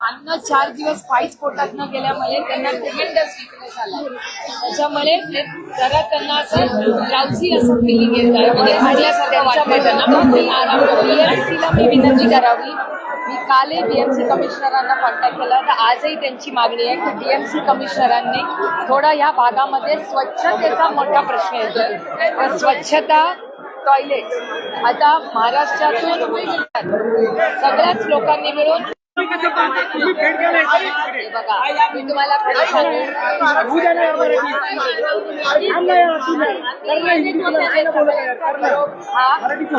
अन्न चार दिवस काहीच पोटात न गेल्यामुळे त्यांना ट्रिमेंडस विकनेस आला त्याच्यामुळे जरा त्यांना असं ड्राउसी असं फिलिंग येत. बीएमसीला मी विनंती करावी. मी कालही बीएमसी कमिशनरांना कॉन्टॅक्ट केला तर आजही त्यांची मागणी आहे की बीएमसी कमिशनरांनी थोडा या भागामध्ये स्वच्छतेचा मोठा प्रश्न तर स्वच्छता टॉयलेट आता महाराष्ट्रातून सगळ्याच लोकांनी मिळून बघा मी तुम्हाला खरं सांगू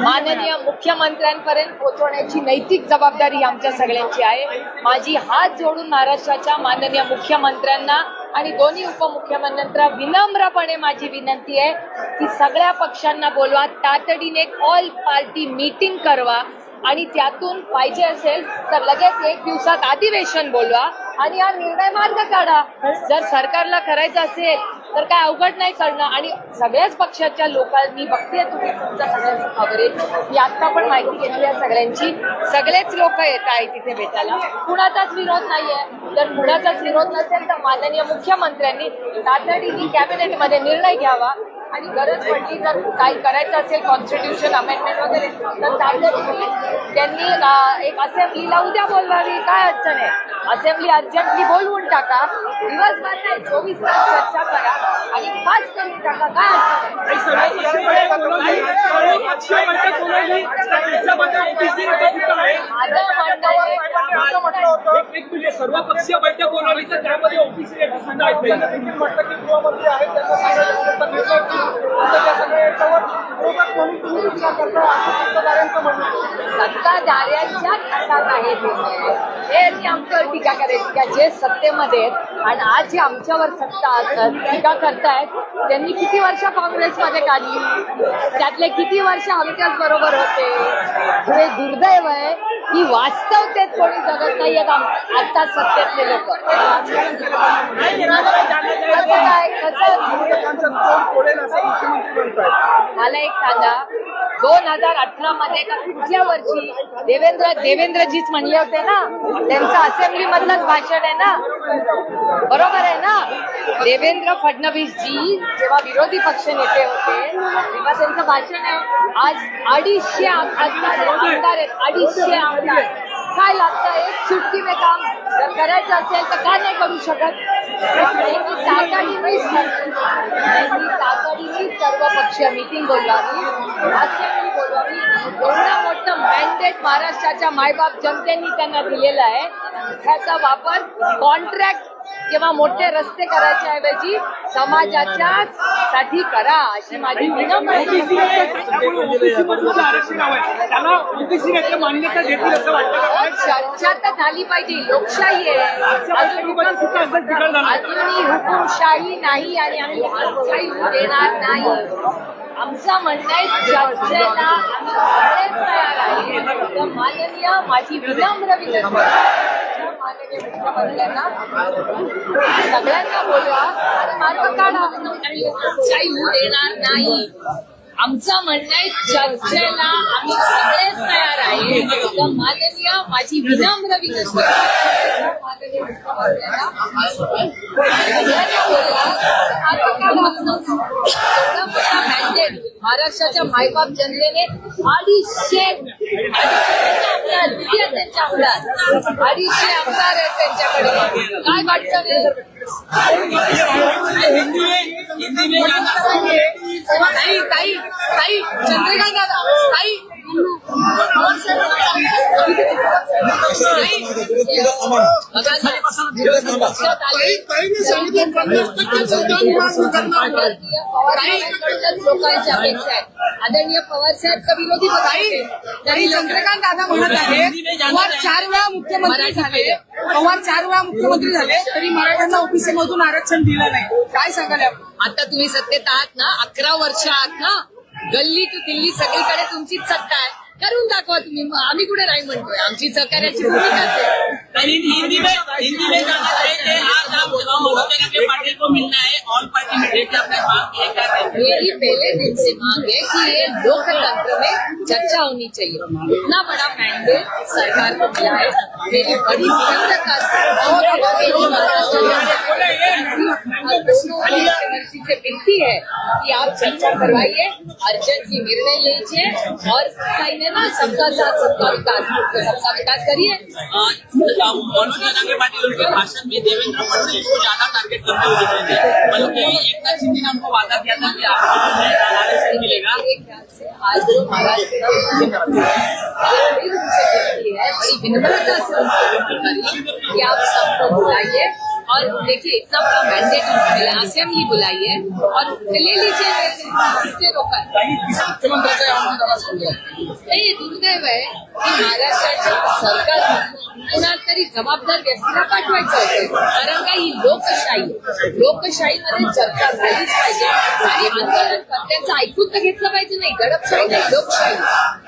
माननीय मुख्यमंत्र्यांपर्यंत पोहोचवण्याची नैतिक जबाबदारी आमच्या सगळ्यांची आहे. माझी हात जोडून महाराष्ट्राच्या माननीय मुख्यमंत्र्यांना आणि दोन्ही उपमुख्यमंत्र्यांना विनम्रपणे माझी विनंती आहे की सगळ्या पक्षांना बोलवा. तातडीने ऑल पार्टी मीटिंग करवा. आणि त्यातून पाहिजे असेल तर लगेच एक दिवसात अधिवेशन बोलवा आणि हा निर्णय मार्ग काढा. जर सरकारला करायचं असेल तर काय अवघड नाही करणं आणि सगळ्याच पक्षाच्या लोकांनी बघते तुम्ही तुमच्या सगळ्यांची कव्हरेज मी आता पण माहिती घेतली आहे सगळ्यांची. सगळेच लोक येत आहेत तिथे भेटायला. कुणाचाच विरोध नाहीये. जर कुणाचाच विरोध नसेल तर माननीय मुख्यमंत्र्यांनी तातडीने कॅबिनेटमध्ये निर्णय घ्यावा. आणि गरज पडली जर काही करायचं असेल कॉन्स्टिट्यूशन अमेंडमेंट वगैरे तर त्यासाठी त्यांनी एक एक असेंब्लीला उद्या बोलवावी. काय अडचण आहे? असेंब्ली अर्जंटली बोलवून टाका. दिवसभर नाही चोवीस तास चर्चा करा. सत्ता पास करून टाका काय आहे माझं म्हणणं आहे एक बैठक बोलावली तर त्यामध्ये सुद्धा आहेत म्हटलं की गृहमंत्री आहेत त्यांना निर्णय आता त्या सगळ्या याच्यावर विरोधक म्हणून तुम्ही विचार असं सत्ताधाऱ्यांचं म्हणणं आहे. सत्ताधाऱ्यांच्या हातात आहे ते. हे आमच्यावर टीका करायची का जे सत्तेमध्ये आहेत आणि आज जे आमच्यावर सत्ता असतात टीका करतायत त्यांनी किती वर्ष काँग्रेसमध्ये काढली? त्यातले किती वर्ष आमच्याच बरोबर होते? हे दुर्दैव आहे. की वास्तवतेत कोणी जगत नाही आहेत आता सत्तेतले लोक. कसं काय कसं मला एक सांगा दोन हजार अठरा मध्ये का कुठल्या वर्षी देवेंद्र देवेंद्रजीच म्हणले होते ना त्यांचं असेंब्ली मधलंच भाषण आहे ना? बरोबर आहे ना? देवेंद्र फडणवीस जी जेव्हा विरोधी पक्ष नेते होते तेव्हा त्यांचं भाषण आहे आज अडीचशे खासदार आमदार आहेत अडीचशे आमदार. काय लागतं? एक चुटकी में काम जर करायचं असेल तर का नाही करू शकत? तातडीने तातडीने मीटिंग बोलवावी. असेंब्ली बोलवावी. एवढं मोठं मॅन्डेट महाराष्ट्राच्या मायबाप जनतेने त्यांना दिलेलं आहे. त्याचा वापर कॉन्ट्रॅक्ट किंवा मोठे रस्ते करायच्या ऐवजी समाजाच्या साठी करा अशी माझी? चर्चा तर झाली पाहिजे. लोकशाही आहे. अजूनही हुकुमशाही नाही आणि आम्ही लोकशाही देणार नाही. आमचं म्हणणं आहे चर्चेला आम्ही सगळेच तयार आहे. तर माननीय माझी विनम्र विनंती माननीय मुख्यमंत्र्यांना सगळ्यांना बोलवा. आणि मार्ग काढा. आणि होऊ देणार नाही. आमचं म्हणणं आहे चर्चेला आम्ही सगळेच तयार आहे. तर माननीय माझी विनम्र विनंती माननीय मुख्यमंत्र्यांना महाराष्ट्राच्या मायबाप जनतेने अडीचशे आमदार आमदार अडीचशे आमदार आहेत त्यांच्याकडे काय वाटतं नाही ताई ताई चंद्रकांत दादा ताई। अपेक्षा आदरणीय पवार साहेब का विरोधी चंद्रकांत दादा म्हणत आहेत पवार चार वेळा मुख्यमंत्री झाले पवार चार वेळा मुख्यमंत्री झाले तरी मराठ्यांना ओबीसी मधून आरक्षण दिलं नाही काय सांगाल आता तुम्ही सत्तेत आहात ना अकरा वर्ष आहात ना गल्ली टू दिल्ली सगळीकडे तुमचीच सत्ता आहे. करून दाखवा तुम्ही. मग आम्ही कुठे नाही म्हणतोय. आमची सहकार्याची भूमिकाच आहे. हिंदी में हिंदी में गाना गाएँगे आज आप चुनाव जगह पाटिल को मिलना है ऑल पार्टी की मांग ये हैं मेरी पहले दिन से मांग है कि ये लोकतंत्र में चर्चा होनी चाहिए। इतना बड़ा मैंडेट सरकार को मिला है। मेरी बड़ी और दोनों मुख्यमंत्री से विनती है कि आप चर्चा करवाइए। अर्जेंटली निर्णय लीजिए। और ने सबका साथ सबका विकास तो सबका विकास करिए। उनके भाषण में देवेंद्र फडणवीस को ज़्यादा टारगेट करते हुए बल्कि शिंदे ने हमको वादा किया था कि आपको मिलेगा। आज जो महाराष्ट्र है, बड़ी है विनम्रता से उनको करिए कि आप सबको बुलाइए। और देखिए इतना बड़ा मैंडेट मिला असेंबली बुलाइए और ले लीजिए इससे रोका नाही दुर्दैव आहे की महाराष्ट्राच्या सरकार कुणाला तरी जबाबदार व्यक्तीला पाठवायचं होतं कारण का ही। लोकशाही। लोकशाहीमध्ये चर्चा झालीच पाहिजे। आणि आंदोलनकर्त्यांचं ऐकून तर घेतलं पाहिजे नाही. दडपशाही नाही लोकशाही.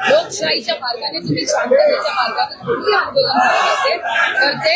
लोकशाहीच्या मार्गाने तुम्ही शांततेच्या मार्गाने कुठली आंदोलन करत असेल तर ते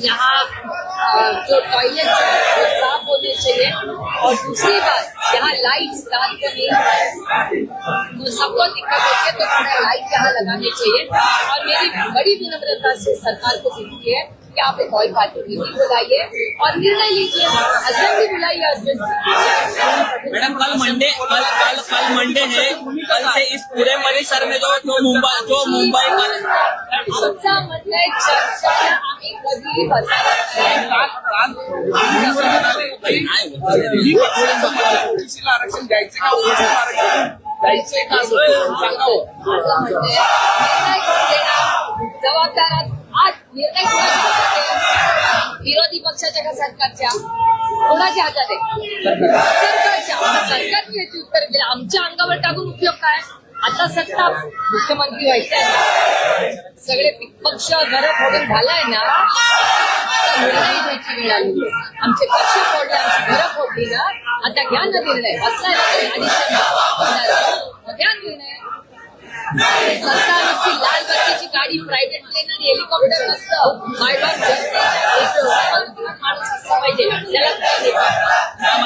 यहाँ जो टॉयलेट वो साफ़ होने चाहिए और दूसरी बात, यहाँ लाइट रात को नहीं। तो सबको दिक्कत होती है तो थोड़ा लाइट यहाँ लगाने चाहिए और मेरी बड़ी विनम्रता से सरकार को विनती है कि आप एक ऑल पार्टी मीटिंग बुलाइए और निर्णय लीजिए असेंबली बुलाइए मैडम कल मंडे कल कल कल मंडे है। कल से इस पूरे परिसर में जो जो मुंबई जो मुंबई आमचा म्हणलंय चर्चा आम्ही कधी ओबीसीला आरक्षण द्यायचं का आरक्षण का सांगावं जबाबदार आज निर्णय विरोधी पक्षाच्या का सरकारच्या? कोणाच्या हातात आहे? सरकारच्या. सरकारची याची उत्तर दिली आमच्या अंगावर टाकून उपयोग काय? आता सत्ता मुख्यमंत्री व्हायचंय सगळे पक्ष घर फोडून झालाय ना? आता निर्णय घ्यायची वेळ आली. आमचे पक्ष फोडले आमची घरं फोडली ना? आता घ्या ना निर्णय. असला ना घ्या निर्णय. गाडी प्रायव्हेट प्लेन आणि हेलिकॉप्टर नसतं मायबाप?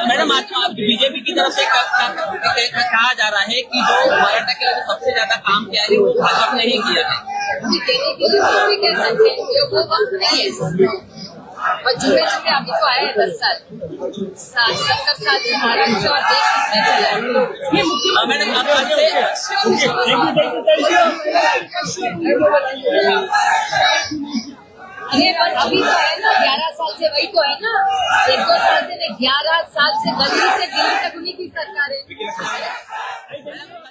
मैडम आज बीजेपी की तरफ़ से कहा जा रहा है कि जो मराठा के लिए सबसे ज़्यादा काम किया है वो भाजपा ने ही किया है और जुड़े जुड़े अभी तो आए हैं दस साल। सात सत्तर साल से महाराष्ट्र और देश इसमें चला ये पर अभी तो है ना ग्यारह साल से वही तो है ना। एक दो साल से ग्यारह साल से गली से दिल्ली तक उन्हीं की सरकार। है